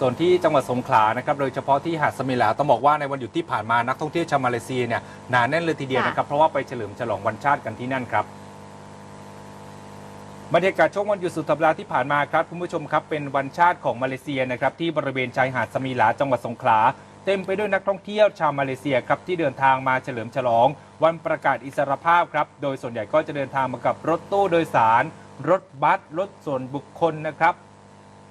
ส่วนที่จังหวัดสงขลานะครับโดยเฉพาะที่หาดสมิลาต้องบอกว่าในวันหยุดที่ผ่านมานักท่องเที่ยวชาวมาเลเซียเนี่ยหนาแน่นเลยทีเดียวนะครับเพราะว่าไปเฉลิมฉลองวันชาติกันที่นั่นครับบรรยากาศช่วงวันหยุดสุดสัปดาห์ที่ผ่านมาครับคุณผู้ชมครับเป็นวันชาติของมาเลเซียนะครับที่บริเวณชายหาดสมิลาจังหวัดสงขลาเต็มไปด้วยนักท่องเที่ยวชาวมาเลเซียครับที่เดินทางมาเฉลิมฉลอง วันประกาศอิสรภาพครับโดยส่วนใหญ่ก็จะเดินทางมากับรถตู้โดยสาร รถบัสรถส่วนบุคคลนะครับ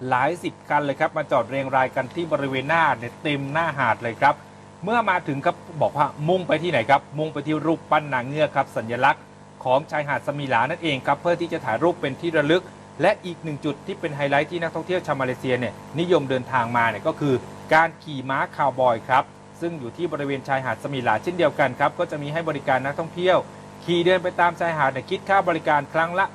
หลายสิบคันเลยครับมาจอดเรียงรายกันที่บริเวณหน้าเนี่ยเต็มหน้าหาดเลยครับ เมื่อมาถึงครับบอกว่ามุ่งไปที่ไหนครับ มุ่งไปที่รูปปั้นนางเงือกครับ สัญลักษณ์ของชายหาดสมิลานั่นเองครับเพื่อที่จะถ่ายรูปเป็นที่ระลึก และอีกหนึ่งจุดที่เป็นไฮไลท์ที่นักท่องเที่ยวชาวมาเลเซียเนี่ยนิยมเดินทางมาเนี่ยก็คือการขี่ม้าคาวบอยครับซึ่งอยู่ที่บริเวณชายหาดสมิลาเช่นเดียวกันครับก็จะมีให้บริการนักท่องเที่ยว ขี่เดินไปตามชายหาดเนี่ยคิดค่าบริการครั้งละ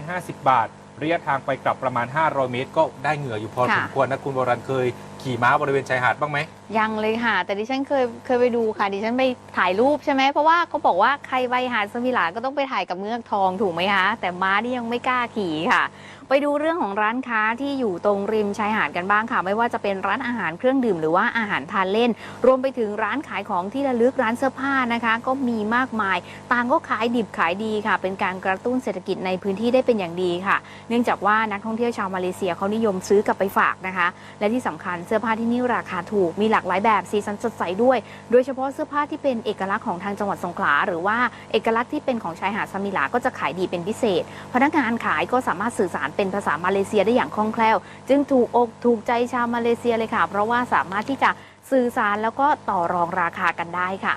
150 บาท ระยะทางไปกลับประมาณ 500 เมตร ก็ได้เหงื่ออยู่พอค่ะสมควรนะคุณโบรันเคยขี่ม้าบริเวณชายหาดบ้างไหม ยังเลยค่ะ แต่ดิฉันเคยเคยไปดูค่ะ ดิฉันไปถ่ายรูปใช่ไหม เพราะว่าเขาบอกว่าใครไปหาดสมิลาก็ต้องไปถ่ายกับเงือกทองถูกไหมคะ แต่ม้านี่ยังไม่กล้าขี่ค่ะ ไปดูเรื่องของร้านค้าที่อยู่ตรงริมชายหาดกันบ้างค่ะ ไม่ว่าจะเป็นร้านอาหารเครื่องดื่มหรือว่าอาหารทานเล่น รวมไปถึงร้านขายของที่ระลึกร้านเสื้อผ้านะคะ ก็มีมากมาย ต่างก็ขายดิบขายดีค่ะ เป็นการกระตุ้นเศรษฐกิจในพื้นที่ได้เป็นอย่างดีค่ะ เนื่องจากว่านักท่องเที่ยวชาวมาเลเซียเขานิยมซื้อกลับไปฝากนะคะ และที่สำคัญเสื้อผ้าที่นี่ราคาถูกมีหลากหลายแบบสีสันสดใสด้วย โดยเฉพาะเสื้อผ้าที่เป็นเอกลักษณ์ของทางจังหวัดสงขลาหรือว่าเอกลักษณ์ที่เป็นของชายหาดสมิลาก็จะขายดีเป็นพิเศษพนักงานขายก็สามารถสื่อสารเป็นภาษามาเลเซียได้อย่างคล่องแคล่ว จึงถูกอกถูกใจชาวมาเลเซียเลยค่ะ เพราะว่าสามารถที่จะสื่อสารแล้วก็ต่อรองราคากันได้ค่ะ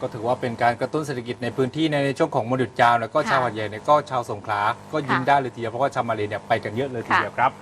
ก็ถือว่าเป็นการกระตุ้นเศรษฐกิจในพื้นที่ในช่วงของมนหยุดยาวแล้วก็ค่ะชาวหาดใหญ่เนี่ยก็ชาวสงขลาก็ยิ้มค่ะได้เลยทีเดียวเพราะว่าชาวมาเลเนี่ยไปกันเยอะเลยทีค่ะเดียวครับ